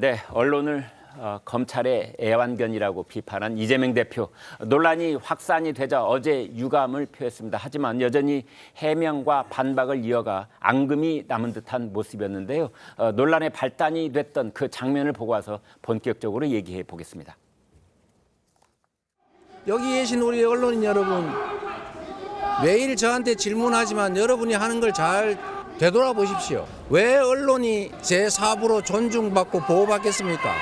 네, 언론을 어, 검찰의 애완견이라고 비판한 이재명 대표 논란이 확산이 되자 어제 유감을 표했습니다. 하지만 여전히 해명과 반박을 이어가 앙금이 남은 듯한 모습이었는데요. 어, 논란의 발단이 됐던 그 장면을 보고 와서 본격적으로 얘기해 보겠습니다. 여기 계신 우리 언론인 여러분 매일 저한테 질문하지만 여러분이 하는 걸 잘 되돌아보십시오. 왜 언론이 제4부로 존중받고 보호받겠습니까?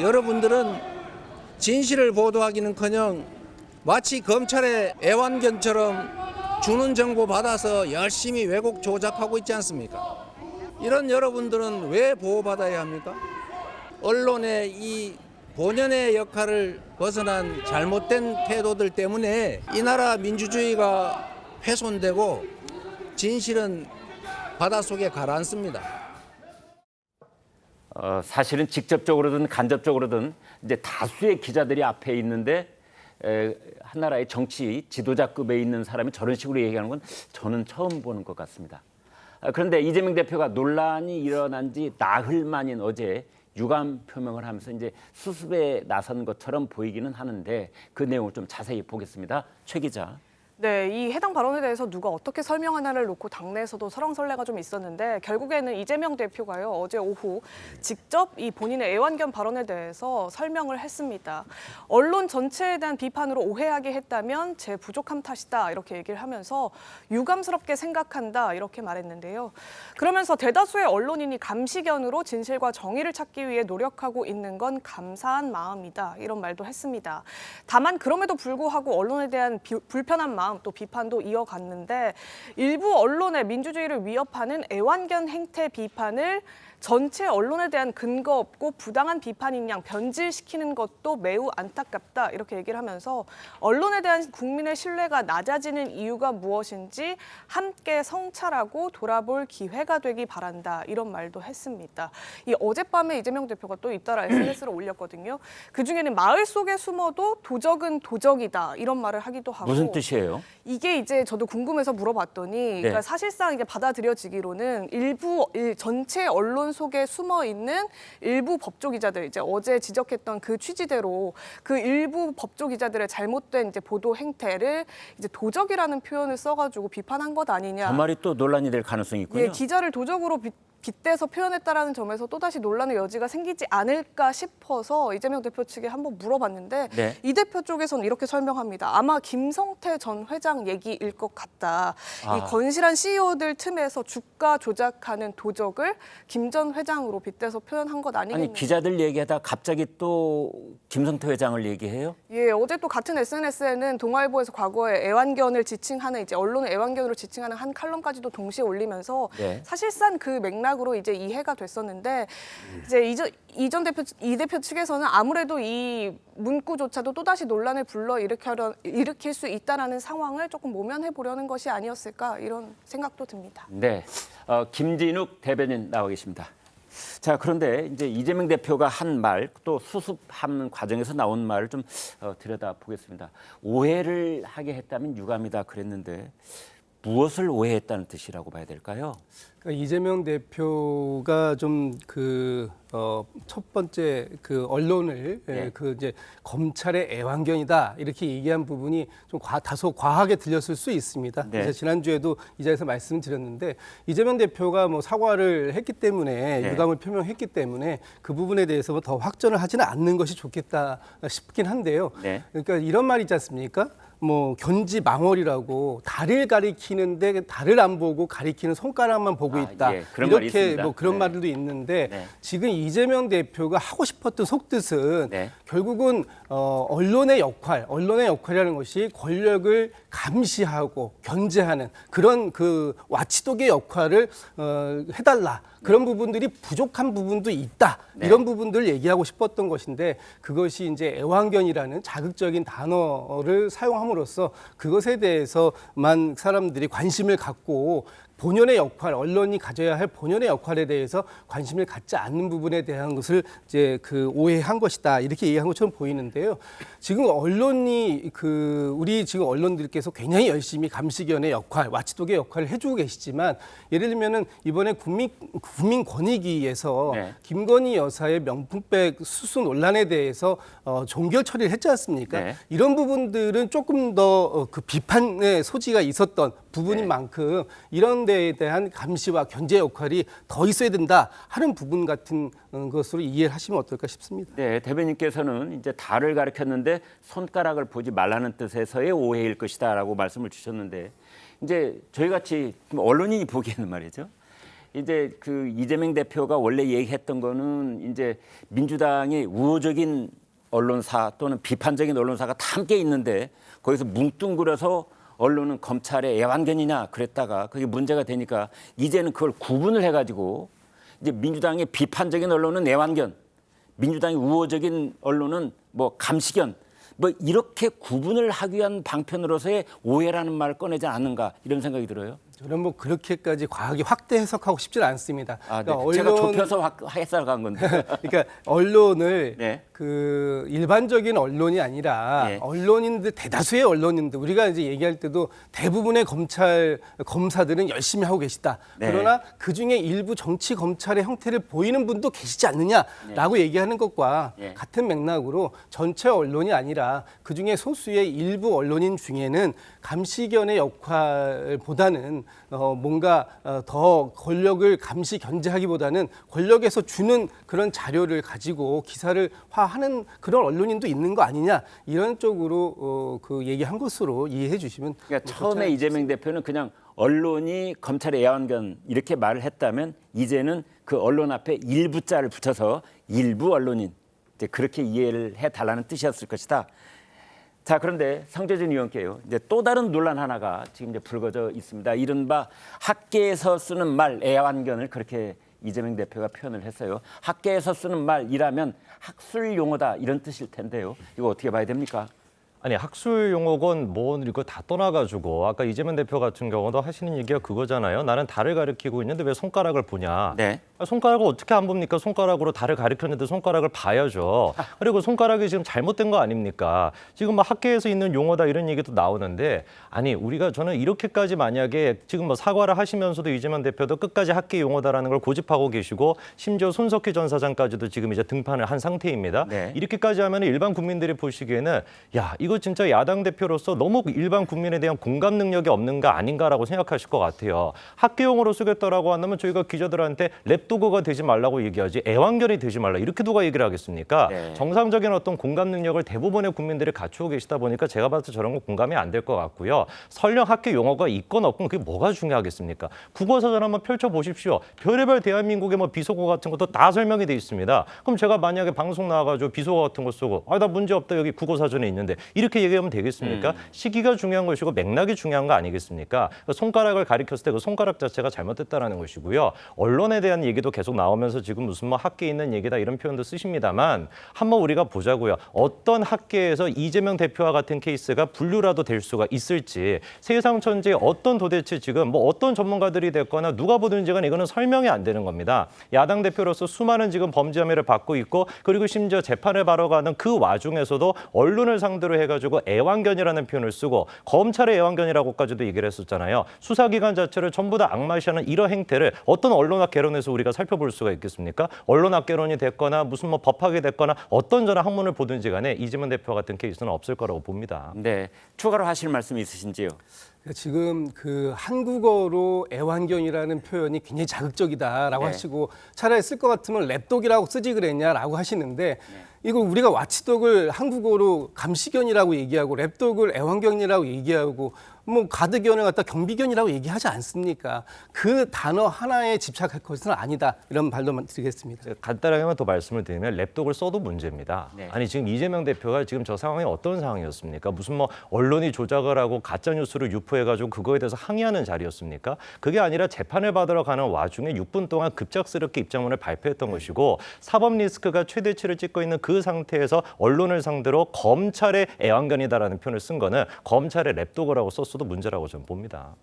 여러분들은 진실을 보도하기는커녕 마치 검찰의 애완견처럼 주는 정보 받아서 열심히 왜곡 조작하고 있지 않습니까? 이런 여러분들은 왜 보호받아야 합니까? 언론의 이 본연의 역할을 벗어난 잘못된 태도들 때문에 이 나라 민주주의가 훼손되고 진실은 바닷속에 가라앉습니다. 어, 사실은 직접적으로든 간접적으로든 이제 다수의 기자들이 앞에 있는데 에, 한 나라의 정치 지도자급에 있는 사람이 저런 식으로 얘기하는 건 저는 처음 보는 것 같습니다. 아, 그런데 이재명 대표가 논란이 일어난 지 나흘 만인 어제 유감 표명을 하면서 이제 수습에 나선 것처럼 보이기는 하는데 그 내용을 좀 자세히 보겠습니다. 최 기자. 네, 이 해당 발언에 대해서 누가 어떻게 설명하나를 놓고 당내에서도 설왕설래가 좀 있었는데 결국에는 이재명 대표가요 어제 오후 직접 이 본인의 애완견 발언에 대해서 설명을 했습니다. 언론 전체에 대한 비판으로 오해하게 했다면 제 부족함 탓이다 이렇게 얘기를 하면서 유감스럽게 생각한다 이렇게 말했는데요. 그러면서 대다수의 언론인이 감시견으로 진실과 정의를 찾기 위해 노력하고 있는 건 감사한 마음이다 이런 말도 했습니다. 다만 그럼에도 불구하고 언론에 대한 비- 불편한 마음 또 비판도 이어갔는데 일부 언론의 민주주의를 위협하는 애완견 행태 비판을 전체 언론에 대한 근거 없고 부당한 비판인 양 변질시키는 것도 매우 안타깝다 이렇게 얘기를 하면서 언론에 대한 국민의 신뢰가 낮아지는 이유가 무엇인지 함께 성찰하고 돌아볼 기회가 되기 바란다 이런 말도 했습니다. 이 어젯밤에 이재명 대표가 또 잇따라 SNS를 올렸거든요. 그 중에는 마을 속에 숨어도 도적은 도적이다 이런 말을 하기도 하고 무슨 뜻이에요? 이게 이제 저도 궁금해서 물어봤더니 그러니까 사실상 이게 받아들여지기로는 일부 일- 전체 언론 속에 숨어 있는 일부 법조 기자들 이제 어제 지적했던 그 취지대로 그 일부 법조 기자들의 잘못된 이제 보도 행태를 이제 도적이라는 표현을 써가지고 비판한 것 아니냐. 그 말이 또 논란이 될 가능성이 있군요. 예, 기자를 도적으로 빗, 빗대서 표현했다라는 점에서 또다시 논란의 여지가 생기지 않을까 싶어서 이재명 대표 측에 한번 물어봤는데 네. 이 대표 쪽에서는 이렇게 설명합니다. 아마 김성태 전 회장 얘기일 것 같다. 아. 이 건실한 CEO들 틈에서 주가 조작하는 도적을 김 전 회장으로 빗대서 표현한 것 아니겠냐. 아니 기자들 얘기하다 갑자기 또 김성태 회장을 얘기해요? 예, 어제 또 같은 SNS에는 동아일보에서 과거에 애완견을 지칭하는 이제 언론을 애완견으로 지칭하는 한 칼럼까지도 동시에 올리면서 네. 사실상 그 맥락 으로 이제 이해가 됐었는데 이제 이전 이전 대표 이 대표 측에서는 아무래도 이 문구조차도 또다시 논란을 불러 일으켜 일으킬 수 있다라는 상황을 조금 모면해 보려는 것이 아니었을까 이런 생각도 듭니다. 네, 어, 김진욱 대변인 나와 계십니다. 자 그런데 이제 이재명 대표가 한 말 또 수습하는 과정에서 나온 말을 좀 어, 들여다 보겠습니다. 오해를 하게 했다면 유감이다 그랬는데 무엇을 오해했다는 뜻이라고 봐야 될까요? 그러니까 이재명 대표가 좀 그 어 첫 번째 그 언론을 예, 네. 그 이제 검찰의 애완견이다 이렇게 얘기한 부분이 좀 과, 다소 과하게 들렸을 수 있습니다. 네. 그래서 지난주에도 이 자리에서 말씀드렸는데 이재명 대표가 뭐 사과를 했기 때문에 네. 유감을 표명했기 때문에 그 부분에 대해서 뭐더 확전을 하지는 않는 것이 좋겠다 싶긴 한데요. 네. 그러니까 이런 말이 있지 않습니까? 뭐 견지 망월이라고 달을 가리키는데 달을 안 보고 가리키는 손가락만 보고 아, 있다. 예, 그런 말이 이렇게. 뭐 그런 네. 말들도 있는데 네. 지금 이재명 대표가 하고 싶었던 속뜻은 네. 결국은 어, 언론의 역할, 언론의 역할이라는 것이 권력을 감시하고 견제하는 그런 그 와치독의 역할을 어, 해달라. 그런 부분들이 부족한 부분도 있다. 네. 이런 부분들을 얘기하고 싶었던 것인데 그것이 이제 애완견이라는 자극적인 단어를 사용함으로써 그것에 대해서만 사람들이 관심을 갖고 본연의 역할, 언론이 가져야 할 본연의 역할에 대해서 관심을 갖지 않는 부분에 대한 것을 이제 그 오해한 것이다 이렇게 얘기한 것처럼 보이는데요. 지금 언론이 그 우리 지금 언론들께서 굉장히 열심히 감시견의 역할, 와치독의 역할을 해주고 계시지만 예를 들면은 이번에 국민 국민 권익위에서 네. 김건희 여사의 명품백 수수 논란에 대해서 어, 종결 처리를 했지 않습니까? 네. 이런 부분들은 조금 더 그 비판의 소지가 있었던 부분인 네. 만큼 이런 데에 대한 감시와 견제 역할이 더 있어야 된다 하는 부분 같은 어, 것으로 이해를 하시면 어떨까 싶습니다. 네, 대변인께서는 이제 달을 가리켰는데 손가락을 보지 말라는 뜻에서의 오해일 것이다라고 말씀을 주셨는데 이제 저희 같이 언론인이 보기에는 말이죠. 이제 그 이재명 대표가 원래 얘기했던 거는 이제 민주당의 우호적인 언론사 또는 비판적인 언론사가 다 함께 있는데 거기서 뭉뚱그려서 언론은 검찰의 애완견이냐 그랬다가 그게 문제가 되니까 이제는 그걸 구분을 해가지고 이제 민주당의 비판적인 언론은 애완견, 민주당의 우호적인 언론은 뭐 감시견, 뭐 이렇게 구분을 하기 위한 방편으로서의 오해라는 말을 꺼내지 않는가 이런 생각이 들어요. 저는 뭐 그렇게까지 과하게 확대 해석하고 싶지는 않습니다. 아, 네. 그러니까 제가 좁혀서 확- 해석한 건데. 그러니까 언론을 네. 그 일반적인 언론이 아니라 예. 언론인들 대다수의 언론인들 우리가 이제 얘기할 때도 대부분의 검찰 검사들은 열심히 하고 계시다. 네. 그러나 그 중에 일부 정치 검찰의 형태를 보이는 분도 계시지 않느냐라고 얘기하는 것과 예. 같은 맥락으로 전체 언론이 아니라 그 중에 소수의 일부 언론인 중에는 감시견의 역할보다는 어, 뭔가 어, 더 권력을 감시 견제하기보다는 권력에서 주는 그런 자료를 가지고 기사를 화하는 그런 언론인도 있는 거 아니냐 이런 쪽으로 어, 그 얘기한 것으로 이해해 주시면 그러니까 뭐 처음에 이재명 대표는 그냥 언론이 검찰의 애완견 이렇게 말을 했다면 이제는 그 언론 앞에 일부 자를 붙여서 일부 언론인 이제 그렇게 이해를 해 달라는 뜻이었을 것이다. 자 그런데 성재준 의원께요. 이제 또 다른 논란 하나가 지금 이제 불거져 있습니다. 이른바 학계에서 쓰는 말 애완견을 그렇게 이재명 대표가 표현을 했어요. 학계에서 쓰는 말이라면 학술 용어다 이런 뜻일 텐데요. 이거 어떻게 봐야 됩니까? 아니 학술 용어건 뭐 이거 다 떠나가지고 아까 이재명 대표 같은 경우도 하시는 얘기가 그거잖아요. 나는 달을 가리키고 있는데 왜 손가락을 보냐? 네. 아, 손가락을 어떻게 안 봅니까? 손가락으로 달을 가리켰는데 손가락을 봐야죠. 그리고 손가락이 지금 잘못된 거 아닙니까? 지금 뭐 학계에서 있는 용어다 이런 얘기도 나오는데 아니 우리가 저는 이렇게까지 만약에 지금 뭐 사과를 하시면서도 이재명 대표도 끝까지 학계 용어다라는 걸 고집하고 계시고 심지어 손석희 전 사장까지도 지금 이제 등판을 한 상태입니다. 네. 이렇게까지 하면 일반 국민들이 보시기에는 야 이거 진짜 야당 대표로서 너무 일반 국민에 대한 공감 능력이 없는 가 아닌가라고 생각하실 것 같아요. 학계용어로 쓰겠다라고 한다면 저희가 기자들한테 랩도그가 되지 말라고 얘기하지 애완견이 되지 말라 이렇게 누가 얘기를 하겠습니까? 네. 정상적인 어떤 공감 능력을 대부분의 국민들이 갖추고 계시다 보니까 제가 봐도 저런 거 공감이 안 될 것 같고요. 설령 학계 용어가 있건 없건 그게 뭐가 중요하겠습니까? 국어사전 한번 펼쳐 보십시오. 별의별 대한민국의 뭐 비속어 같은 것도 다 설명이 돼 있습니다. 그럼 제가 만약에 방송 나와가지고 비속어 같은 거 쓰고 아 나 문제 없다 여기 국어사전에 있는데 이렇게 얘기하면 되겠습니까? 시기가 중요한 것이고 맥락이 중요한 거 아니겠습니까? 그 손가락을 가리켰을 때 그 손가락 자체가 잘못됐다라는 것이고요. 언론에 대한 얘기도 계속 나오면서 지금 무슨 뭐 학계에 있는 얘기다 이런 표현도 쓰십니다만 한번 우리가 보자고요. 어떤 학계에서 이재명 대표와 같은 케이스가 분류라도 될 수가 있을지 세상 천지에 어떤 도대체 지금 뭐 어떤 전문가들이 됐거나 누가 보든지 간에 이거는 설명이 안 되는 겁니다. 야당 대표로서 수많은 지금 범죄 혐의를 받고 있고 그리고 심지어 재판을 바러 가는 그 와중에서도 언론을 상대로 해 가지고 애완견이라는 표현을 쓰고 검찰의 애완견이라고까지도 얘기를 했었잖아요. 수사기관 자체를 전부 다 악마시하는 이런 행태를 어떤 언론 학 개론에서 우리가 살펴볼 수가 있겠습니까? 언론 학 개론이 됐거나 무슨 뭐 법학이 됐거나 어떤 저런 학문을 보든지 간에 이재명 대표 같은 케이스는 없을 거라고 봅니다. 네. 추가로 하실 말씀 있으신지요? 그러니까 지금 그 한국어로 애완견이라는 표현이 굉장히 자극적이다라고 네. 하시고 차라리 쓸 것 같으면 랩독이라고 쓰지 그랬냐라고 하시는데 네. 이거 우리가 와치독을 한국어로 감시견이라고 얘기하고 랩독을 애완견이라고 얘기하고 뭐 가드견을 갖다 경비견이라고 얘기하지 않습니까? 그 단어 하나에 집착할 것은 아니다 이런 말로만 드리겠습니다. 간단하게만 더 말씀을 드리면 랩독을 써도 문제입니다. 네. 아니 지금 이재명 대표가 지금 저 상황이 어떤 상황이었습니까? 무슨 뭐 언론이 조작을 하고 가짜 뉴스를 유포해가지고 그거에 대해서 항의하는 자리였습니까? 그게 아니라 재판을 받으러 가는 와중에 6분 동안 급작스럽게 입장문을 발표했던 것이고 사법 리스크가 최대치를 찍고 있는 그 상태에서 언론을 상대로 검찰의 애완견이다라는 표현을 쓴 거는 검찰의 랩독이라고 썼어도 문제라고 저는 봅니다.